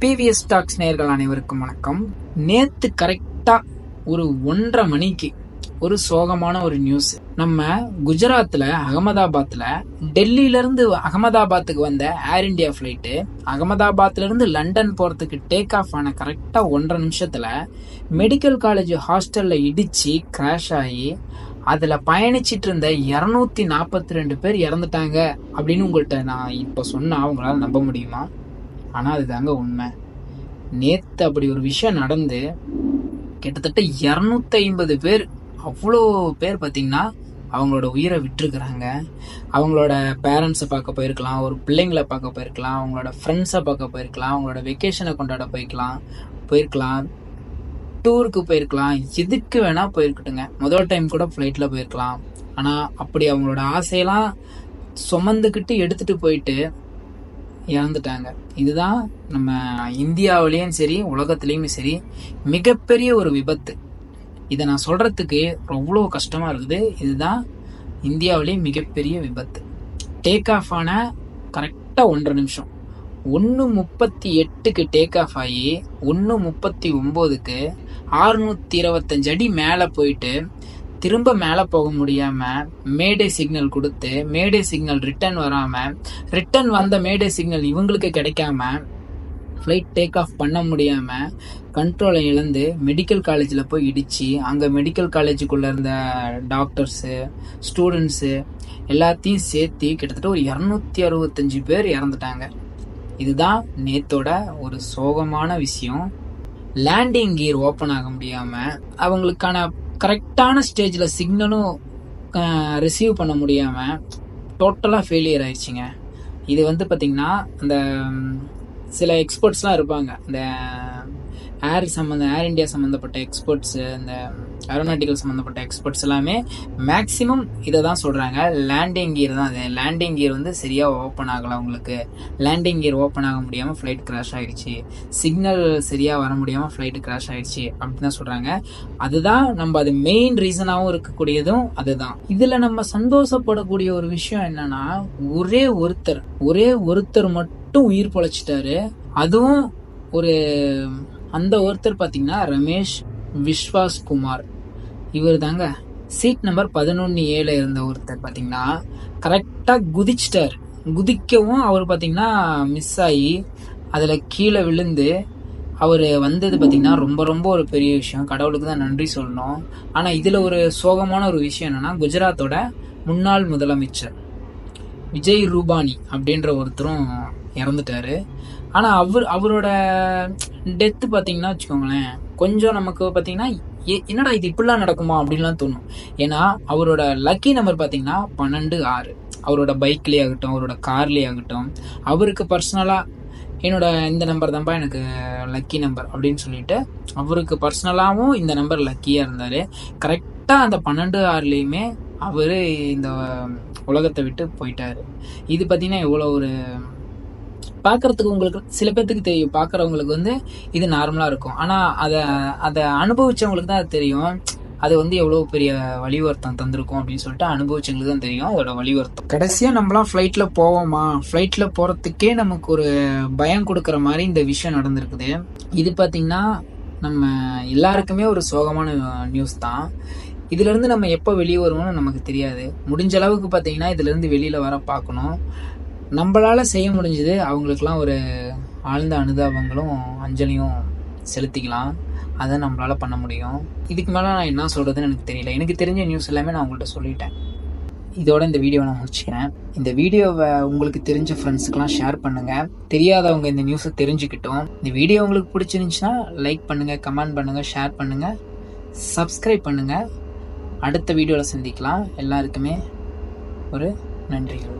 PVS tax நேர்கள் அனைவருக்கும் வணக்கம். நேத்து கரெக்டா ஒரு ஒன்றரை மணிக்கு ஒரு சோகமான ஒரு நியூஸ் நம்ம குஜராத்ல அகமதாபாத்ல டெல்லியில இருந்து அகமதாபாத்துக்கு வந்த ஏர் இந்தியா ஃப்ளைட்டு அகமதாபாத்ல இருந்து லண்டன் போறதுக்கு டேக் ஆஃப் ஆன கரெக்டா ஒன்றரை நிமிஷத்துல மெடிக்கல் காலேஜ் ஹாஸ்டல்ல இடிச்சு கிராஷ் ஆகி அதுல பயணிச்சிட்டு இருந்த இருநூத்தி நாற்பத்தி ரெண்டு பேர் இறந்துட்டாங்க அப்படின்னு உங்கள்கிட்ட நான் இப்ப சொன்னா உங்களால நம்ப முடியுமா? ஆனால் அதுதாங்க உண்மை. நேற்று அப்படி ஒரு விஷயம் நடந்து கிட்டத்தட்ட இரநூத்தி ஐம்பது பேர் அவ்வளோ பேர் பார்த்தீங்கன்னா அவங்களோட உயிரை விட்டுருக்குறாங்க. அவங்களோட பேரண்ட்ஸை பார்க்க போயிருக்கலாம் ஒரு பிள்ளைங்களை பார்க்க போயிருக்கலாம் அவங்களோட ஃப்ரெண்ட்ஸை பார்க்க போயிருக்கலாம் அவங்களோட வெக்கேஷனை கொண்டாட போயிருக்கலாம் போயிருக்கலாம் டூருக்கு போயிருக்கலாம் எதுக்கு வேணால் போயிருக்கட்டுங்க. முதல் டைம் கூட ஃப்ளைட்டில் போயிருக்கலாம். ஆனால் அப்படி அவங்களோட ஆசையெல்லாம் சுமந்துக்கிட்டு எடுத்துகிட்டு போயிட்டு இறந்துட்டாங்க இதுதான் நம்ம இந்தியாவிலையும் சரி உலகத்துலேயுமே சரி மிகப்பெரிய ஒரு விபத்து. இதை நான் சொல்கிறதுக்கு அவ்வளோ கஷ்டமாக இருக்குது. இதுதான் இந்தியாவிலேயே மிகப்பெரிய விபத்து. டேக் ஆஃப் ஆன கரெக்டாக ஒன்றரை நிமிஷம். ஒன்று முப்பத்தி எட்டுக்கு டேக் ஆஃப் ஆகி ஒன்று முப்பத்தி ஒம்போதுக்கு ஆறுநூத்தி இருபத்தஞ்சு அடி மேலே போயிட்டு திரும்ப மேலே போக முடியாம மேடே சிக்னல் கொடுத்து மேடே சிக்னல் ரிட்டர்ன் வராம ரிட்டர்ன் வந்த மேடே சிக்னல் இவங்களுக்கு கிடைக்காம ஃப்ளைட் டேக் ஆஃப் பண்ண முடியாம கண்ட்ரோலை இழந்து மெடிக்கல் காலேஜில் போய் இடிச்சு அங்கே மெடிக்கல் காலேஜுக்குள்ளே இருந்த டாக்டர்ஸு ஸ்டூடெண்ட்ஸு எல்லாத்தையும் சேர்த்து கிட்டத்தட்ட ஒரு இரநூத்தி அறுபத்தஞ்சு பேர் இறந்துட்டாங்க. இதுதான் நேத்தோட ஒரு சோகமான விஷயம். லேண்டிங் கியர் ஓப்பன் ஆக முடியாமல் அவங்களுக்கான கரெக்டான ஸ்டேஜில் சிக்னலும் ரிசீவ் பண்ண முடியாமல் டோட்டலாக ஃபெயிலியர் ஆயிடுச்சுங்க. இது வந்து பார்த்திங்கன்னா அந்த சில எக்ஸ்பர்ட்ஸ்லாம் இருப்பாங்க. இந்த ஏர் சம்மந்த ஏர் இண்டியா சம்மந்தப்பட்ட எக்ஸ்பர்ட்ஸு இந்த ஏரோனாட்டிக்கல் சம்மந்தப்பட்ட எக்ஸ்பர்ட்ஸ் எல்லாமே மேக்ஸிமம் இதை தான் சொல்கிறாங்க லேண்டிங் கியர் தான் அது. லேண்டிங் கியர் வந்து சரியாக ஓப்பன் ஆகலை அவங்களுக்கு. லேண்டிங் கியர் ஓப்பன் ஆக முடியாமல் ஃப்ளைட் கிராஷ் ஆகிடுச்சு சிக்னல் சரியாக வர முடியாமல் ஃப்ளைட்டு கிராஷ் ஆகிடுச்சு அப்படின்னு தான் சொல்கிறாங்க அதுதான் நம்ம அது மெயின் ரீசனாகவும் இருக்கக்கூடியதும் அதுதான். இதில் நம்ம சந்தோஷப்படக்கூடிய ஒரு விஷயம் என்னன்னா ஒரே ஒருத்தர் ஒரே ஒருத்தர் மட்டும் உயிர் பொழைச்சிட்டாரு. அதுவும் ஒரு அந்த ஒருத்தர் பார்த்தீங்கன்னா ரமேஷ் விஸ்வாஸ் குமார். இவர் தாங்க சீட் நம்பர் பதினொன்று ஏழு இருந்த ஒருத்தர் பார்த்தீங்கன்னா கரெக்டாக குதிச்சிட்டார். குதிக்கவும் அவர் பார்த்தீங்கன்னா மிஸ் ஆகி அதில் கீழே விழுந்து அவர் வந்தது பார்த்தீங்கன்னா ரொம்ப ரொம்ப ஒரு பெரிய விஷயம். கடவுளுக்கு தான் நன்றி சொல்லணும். ஆனால் இதில் ஒரு சோகமான ஒரு விஷயம் என்னென்னா குஜராத்தோட முன்னாள் முதலமைச்சர் விஜய் ரூபானி அப்படின்ற ஒருத்தரும் இறந்துட்டாரு. ஆனால் அவர் அவரோட டெத்து பார்த்தீங்கன்னா வச்சுக்கோங்களேன் கொஞ்சம் நமக்கு பார்த்தீங்கன்னா என்னடா இது இப்படிலாம் நடக்குமா அப்படின்லாம் தோணும். ஏன்னா அவரோட லக்கி நம்பர் பார்த்தீங்கன்னா பன்னெண்டு ஆறு. அவரோட பைக்லேயே ஆகட்டும் அவரோட கார்லேயே ஆகட்டும் அவருக்கு பர்சனலாக என்னோட இந்த நம்பர் தான்ப்பா எனக்கு லக்கி நம்பர் அப்படின்னு சொல்லிட்டு அவருக்கு பர்சனலாகவும் இந்த நம்பர் லக்கியாக இருந்தார். கரெக்டாக அந்த பன்னெண்டு ஆறுலேயுமே அவர் இந்த உலகத்தை விட்டு போயிட்டாரு. இது பார்த்தீங்கன்னா எவ்வளோ ஒரு பார்க்கறதுக்கு உங்களுக்கு சில பேர்த்துக்கு தெரியும். பார்க்குறவங்களுக்கு வந்து இது நார்மலாக இருக்கும். ஆனால் அதை அதை அனுபவிச்சவங்களுக்கு தான் அது தெரியும். அது வந்து எவ்வளோ பெரிய வழிவர்த்தம் தந்திருக்கும் அப்படின்னு சொல்லிட்டு அனுபவிச்சவங்களுக்கு தான் தெரியும். அதோட வழிவர்த்தம். கடைசியாக நம்மளாம் ஃப்ளைட்டில் போவோமா? ஃப்ளைட்டில் போகிறதுக்கே நமக்கு ஒரு பயம் கொடுக்குற மாதிரி இந்த விஷயம் நடந்திருக்குது. இது பார்த்தீங்கன்னா நம்ம எல்லாருக்குமே ஒரு சோகமான நியூஸ் தான். இதுலேருந்து நம்ம எப்போ வெளியே வருவோம்னு நமக்கு தெரியாது. முடிஞ்ச அளவுக்கு பார்த்தீங்கன்னா இதுலேருந்து வெளியில் வர பார்க்கணும். நம்மளால் செய்ய முடிஞ்சது அவங்களுக்கெலாம் ஒரு ஆழ்ந்த அனுதாபங்களும் அஞ்சலியும் செலுத்திக்கலாம். அதை நம்மளால் பண்ண முடியும். இதுக்கு மேலே நான் என்ன சொல்கிறதுன்னு எனக்கு தெரியல. எனக்கு தெரிஞ்ச நியூஸ் எல்லாமே நான் உங்கள்கிட்ட சொல்லிட்டேன். இதோட இந்த வீடியோவை நான் முடிச்சுக்கிறேன். இந்த வீடியோவை உங்களுக்கு தெரிஞ்ச ஃப்ரெண்ட்ஸுக்கெல்லாம் ஷேர் பண்ணுங்கள் தெரியாதவங்க இந்த நியூஸை தெரிஞ்சுக்கிட்டோம். இந்த வீடியோ உங்களுக்கு பிடிச்சிருந்துச்சுன்னா லைக் பண்ணுங்கள் கமெண்ட் பண்ணுங்கள் ஷேர் பண்ணுங்கள் சப்ஸ்கிரைப் பண்ணுங்கள் அடுத்த வீடியோவில் சந்திக்கலாம். எல்லாருக்குமே ஒரு நன்றிகள்.